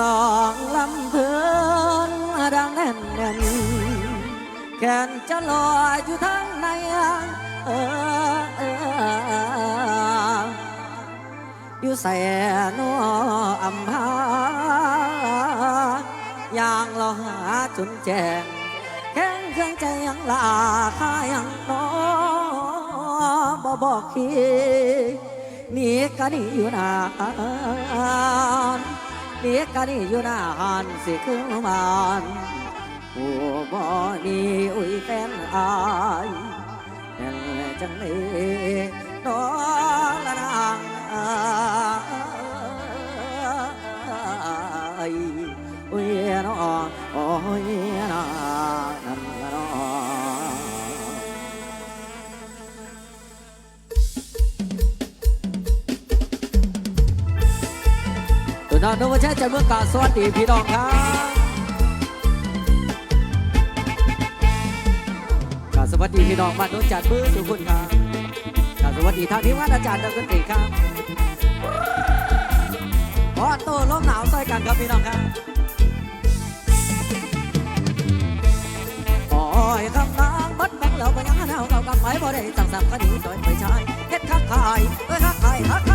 ลองลำเพลินดังแน่นแน่นแขนจะลอยอยู่ทางในเออเอออยู่แสนออำพาอย่างเราหาจนแจงแข็งเครื่องใจยังลาค่ายังน้อบ่บอกคีหนีก็หนีอยู่นาน เดียกกันนี่อยู่หน้าหันสิคือมันผู้บ่นีอุ้ยแฟนอายแห่งจังเลยน้องละนางอุ้ยน้องโอ้ยน้อง ตัวนอนนวชัยจันเมืองกาสวัสดีพี่น้องครับกาสวัสดีพี่น้องบ้านโน้นจัดมือสุขุนครับกาสวัสดีทางทีมงานอาจารย์ดังดนตรีครับพอโต้ลมหนาวใส่กันครับพี่น้องครับโอ้ยคำนางบัดแบงแล้วก็ยังหนาวเรากับไม้บ่ได้สั่งสับคดีโดยไปใช้เฮ็ดคักขายเอ้ยคักขายคัก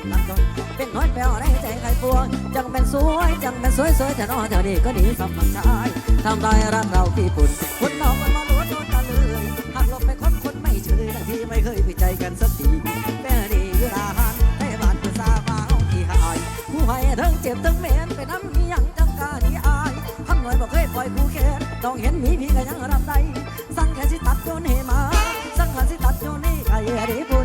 กันแล้วอวยกันนั่นจนเป็นน้อยแปลวในใจใครปวงจังเป็นสวยจังเป็นสวยสวยแต่นอเท่านี้ก็ดีสำหรับชายทำได้รักเราที่ปุ่นคุณน้องมันมาล้วนโดนกันเลยหักหลบไปคนคนไม่เชื่อและที่ไม่เคยพิใจกันสักทีแม่ดีอยู่ลาหันให้บาดคือซาฟ้าที่หายผู้ให้ทั้งเจ็บทั้งเหม็นไปน้ำมียังจังกาดีอายทำหน่อยบอกเคยปล่อยผู้แค้นต้องเห็นหมีพี่ก็ยังรับได้สั่งแค่สิตัดโยนให้มาสั่งแค่สิตัดโยนให้ใครดีผู้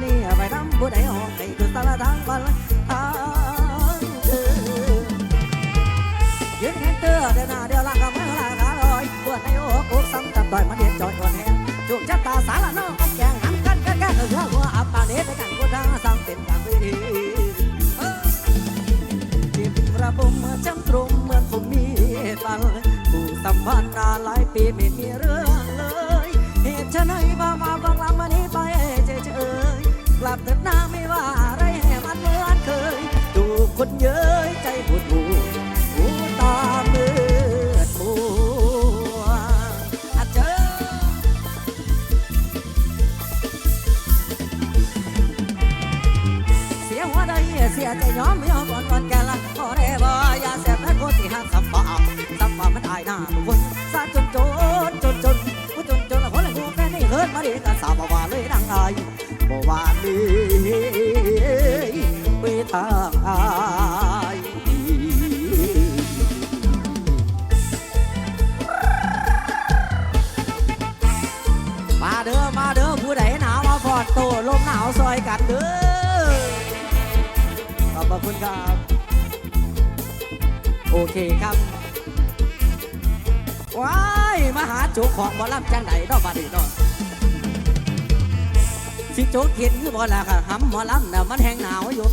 โตลมหนาวซอยกันเด้อขอบพระคุณครับ โอเคครับว้ายมาหาโจกของบอลำจังไหนดอกบาดีนาะสิโจกเห็นคือบ่ล่ะค่ะหำหมอลำน่ะมันแห้งหนาวอยู่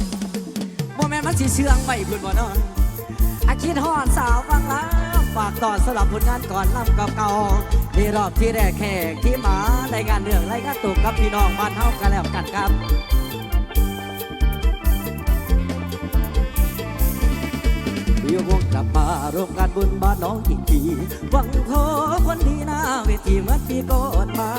บ่แม่นมันสิเชื่องไว้พุ่นบ่เนาะอาคิดฮอดสาวฟังแลำฝากต่อนสลับผลงานก่อนลำเก่าๆ นี่รอบที่แรกแขกที่มาในงานเรื่องไรก็ตกกับพี่น้องบ้านเฮากันแล้วกันครับเดี๋ยววงกลับมาร่วมกันบุญบ้านน้องอีกทีหวังขอคนดีหน้าเวทีเมื่อนปีก่อนมา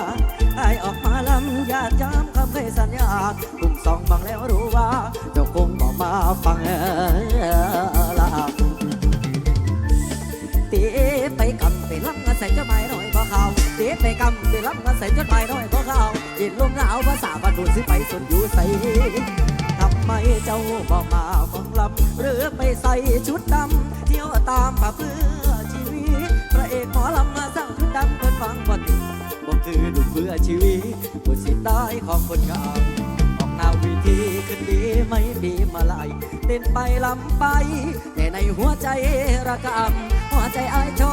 เขาตีไปกำไปรับเงินใส่จ้าไม้หน่อยก็เขาเย็นลมหนาวภาษาบ้านบุญสิไปสนอยู่ใส่ทำไมเจ้าบอกมาฟังลำหรือไปใส่ชุดดำเที่ยวตามป่าเพื่อชีวิตพระเอกหมอลำมาสั่งชุดดำเพื่อนฟังบ่ติดบอกคือลูกเพื่อชีวิตบทสิได้ของคนงามออกนาวิธีขึ้นดีไม่มีมาลายเต้นไปลำไป แต่ในหัวใจระกำหัวใจอายชอ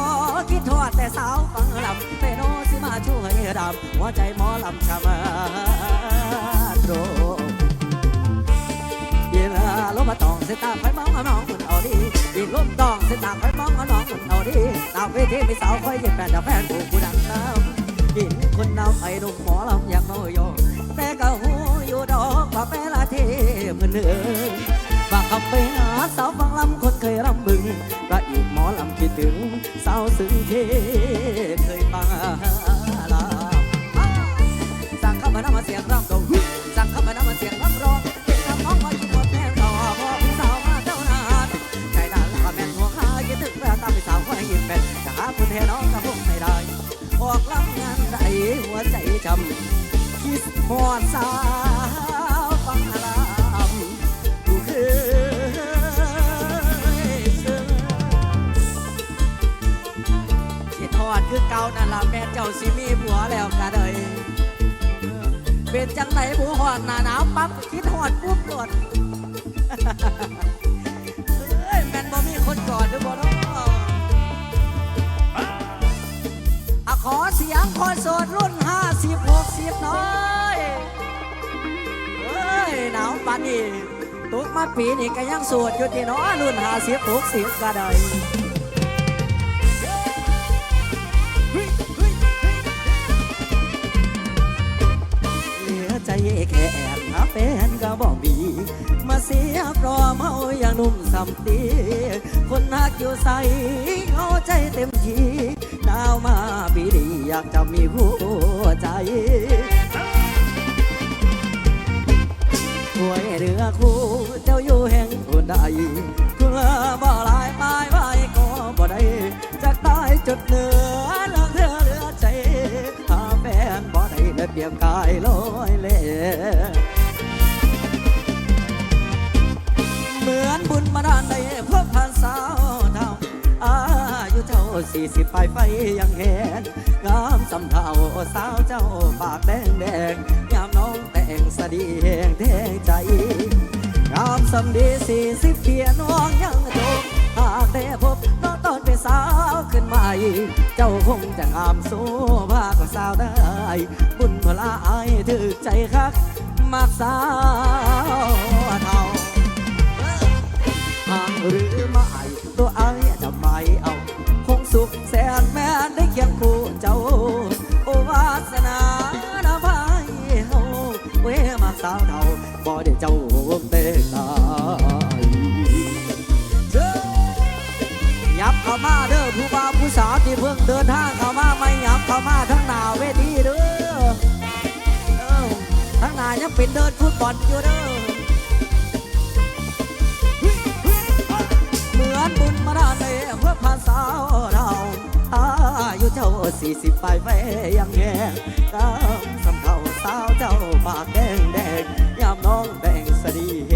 แต่สาวฟังลำเปโนสิมาช่วยดำหัวใจหมอลำชามาโดยิงลมมาตองเสตาไฟมองเอาน้องคุณเอาดียิงลมตองเสตาไฟมองเอาน้องคุณเอาดีตามเวทีมีสาวคอยยิงแฟนแต่แฟนกูกูดังน้ำยิงคนน้ำไอ้หนุ่มหมอลำอยากน้อยโยแต่ก็หูอยู่ดอกว่าเปลาเทมันเนื้อ ฝากคำไปหาสาวฟังลำคนเคยรำบึงพระอีกหมอลำคิดถึง สาวซึ้งเทเคยปาลาสั่งเข้ามาน้ำมาเสียงรำเก่าสั่งเข้ามาน้ำมาเสียงรำร้องเก็บคำน้องมาคิดหมดแม่รอพอพี่สาวมาเจ้านานใจด่านละแม่นหัวขาคิดถึงแววตาพี่สาวคอยยิ้มเป็นจะหาคุณแทนน้องกับผมไม่ได้ออกลำงานใดหัวใจจำคิดหอดสาว คือเก่านั่นล่ะแม่เจ้าสิมีผัวแล้วกะเลยเป็นจังไหนผัวหอดหนาหนาวปั๊บคิดหอดปุ๊บกดเอ้ยแม่นบ่มีคนกอดหรือบ่เนาะอะขอเสียงคนโสดรุ่นห้าสิบหกสิบน้อยเฮ้ยหนาวปานนี้ตุกมาปีนี้ก็ยังโสดอยู่ที่น้อรุ่นห้าสิบหกสิบก็ได้ำตีคนหักอยู่ใสเอาใจเต็มที่ดาวมาปีดีอยากจะมีหัวใจหวยเรือคู่เจ้าอยู่แห่งคนใดคุณบ่ล สี่สิบปลายไฟยังเห็นงามสำเทาสาวเจ้าปากแดงแดงยามน้องแต่งสดีแหงแทงใจงามสำดีสี่สิบเพียน้องยังจบหากได้พบน้องตอนเป็นสาวขึ้นมาอีกเจ้าคงจะงามสู้ภาคสาวได้ บุญพลาอายถือใจคักมากสาวเท่าหางหรือไม่ตัวไอ สุขแสนแม้ได้เคียงคู่เจ้า โอวาสนานาพายเฮาเวมาสาวเท่าบ่ได้เจ้าเตะตายเจ้ายับเข้ามาเด้อผู้บ่าวผู้สาวที่เพิ่งเดินทางเข้ามาไม่ยับเข้ามาทั้งหน้าเวทีเด้อทั้งหน้ายังเป็นเดินฟุตบอลอยู่เด้อเหมือนบุญมาดานในเพื่อผ่านสาว เจ้าสี่สิบปลายแม่ยังแย่ตามสำเภาสาวเจ้าปากแดงแดงยามน้องแดงสดี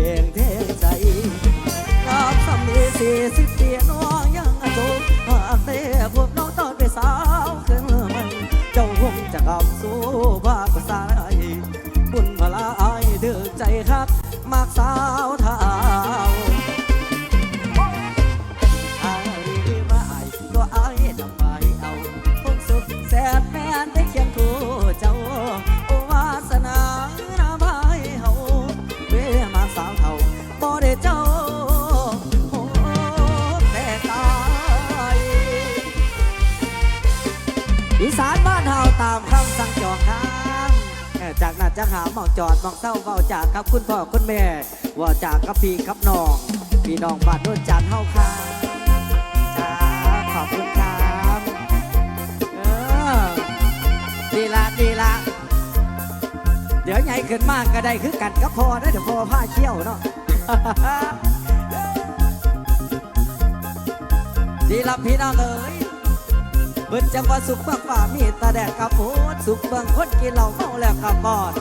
จากนั้นจะหาหมองจอดหมองเศร้าเฝ้าจากกับคุณพ่อคุณแม่ ว่าจากกับพี่กับน้องพี่น้องบ้านโน้นจันทร์เฮาค่ะจ้าขอบคุณครับเออดีละดีละเดี๋ยวใหญ่ขึ้นมากก็ได้คือกันกับพอนะเดี๋ยวพอผ้าเชี่ยวเนาะดีละพี่น้องเอ๋ย เบิ่นจังว่าสุขเบื้องฝ่ามีตาแดดกับโพดสุขเบื้องคนกินเหล้าเมาแล้วกับบอด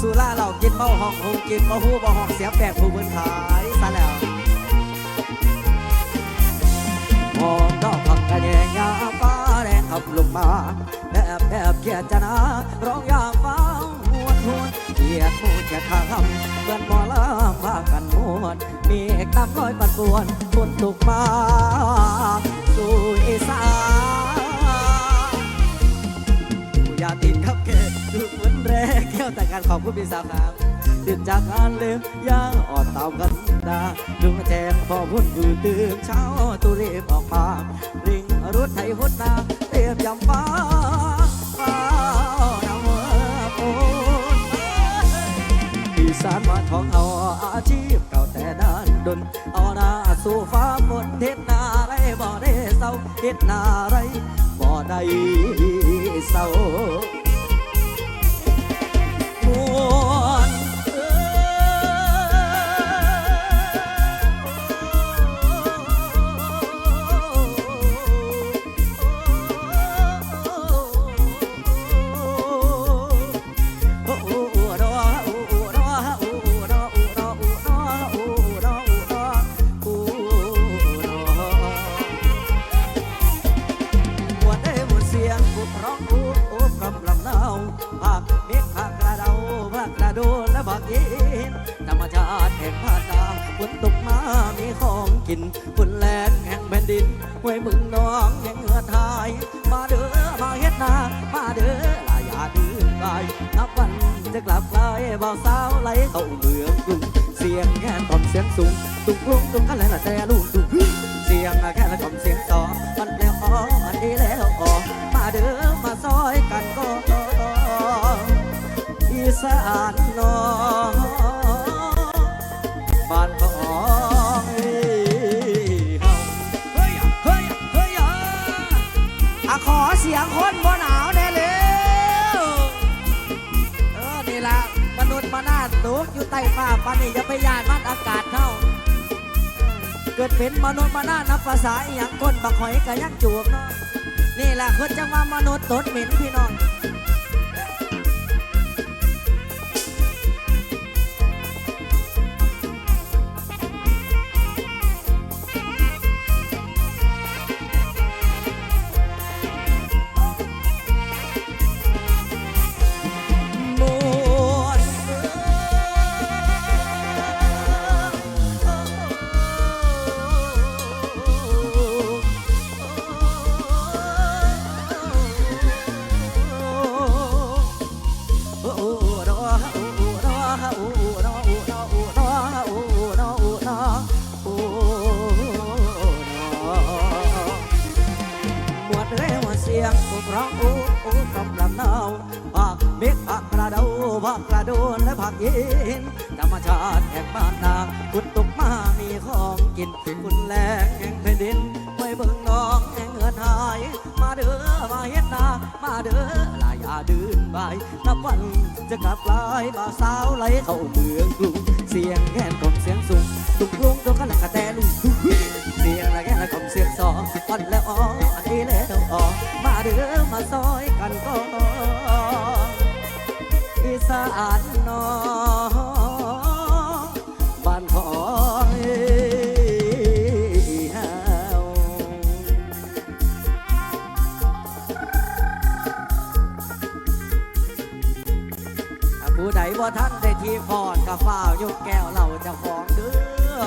สุราเหล้ากินเมาห้องคงกินบ่ฮู้บ่ห้องเสียแปลกผู้เบิ่นขายซะแล้วมองดอกผักกระแยงยาฟ้าแรงขับลงมาแอบแอบเกียดจนาร้องยามฟ้าหวนหวนเกียดมูดเกียดข้าคำเพื่อนหมอลำพากันมวนมีเอกตามร้อยปันปวนฝนตกมาสู่อีสาน ผู้ยาติดขับเกตดูเหมือนแรกแก้วแต่การขอบคุณพี่สาวครับตื่นจากการลืมย่างอ่อนเตากันดาลุงแทงพอพุ่นอยู่ตื่นเช้าตุเรีบออกมาลิงรถไถหุดนาเรียบยำฟ้าฟ้าดาวเมื่อฝนอีสานมาทองเอาอาชีพเก่าแต่นานดนเอาหน้าสู่ฟ้าฝนเฮ็ดนาไรบ่ได้เศร้าเฮ็ดนาไรบ่ได้ เศร้า กินฝนแรงแห่งแผ่นดินห้วยมึงน้องแห่งเหือทาย มาเด้อมาเฮ็ดนา มาเด้อลายาดื้อไปนับวันจะกลับกลายบ่าวสาวไหลเข้าเมืองกรุงเสียงแค่ตอมเสียงสูงตุ้งกรุงตุ้งกันแล้วแต่ลูกตุ้งเสียงแค่ละกล่อมเสียงสอมันแล้วอ๋ออันนี้แล้วอ๋อมาเด้อมาซอยกันก็อีสานน้อบ้ กอยู่ใต้ฟ้าปานนี้อย่าไปยานมันอากาศเท่า เกิดเป็นมนุษย์มาหน้านับภาษาอหย่างก้นบักหอยกะยังจูบเนาะนี่แหละคนจังว่ามนุษย์ตดเหม็นพี่น้อง ยมวดเสียงร้องโอ้โอ้กำลังหนาวภาคเมฆภาคกระเดาภาคกระโดนและภาคเย็นธรรมชาติแห่งบ้านนาคุณตกมามีของกินคุณแรงแห่งแผ่นดินไม่เบิ่งน้องแห่งเงินหาย มาเด้อมาเฮ็ดนา มาเด้อลายาดืนบายนับวันจะกลับลายบ่าสาวไหลเข้าเมืองกรุงเสียงแค่านนอบ้านขอฮาถ้าผู้ใดบ่ท่านได้ที่พอดกับฝ้าวยกแก้วเราจะของเด้อ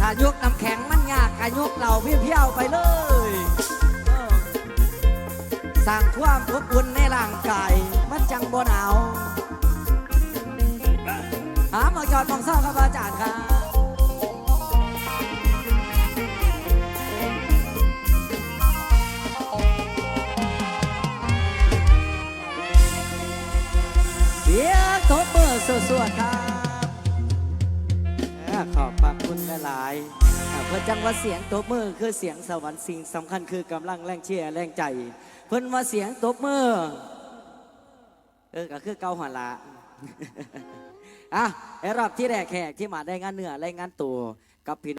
ถ้ายกน้ำแข็งมันยากกายกเราเพี้ยวไปเลยสร้างความอบอุ่นในร่างกาย มันจังบ่หนาว หาหมอจอดมองเศร้าครับอาจารย์ครับเสียงทบเบอร์สวดๆครับเอ้อขอบพระคุณหลายๆอ่าเพื่อจังว่าเสียงตบมือคือเสียงสวรรค์สิ่งสำคัญคือกำลังแรงเชียร์แรงใจ เพิ่นว่าเสียงตบมือเออก็คือเกาหัวละ อะไอ้รอบที่แรกแขกที่มาได้งานเหนือได้งานตัวกับพี่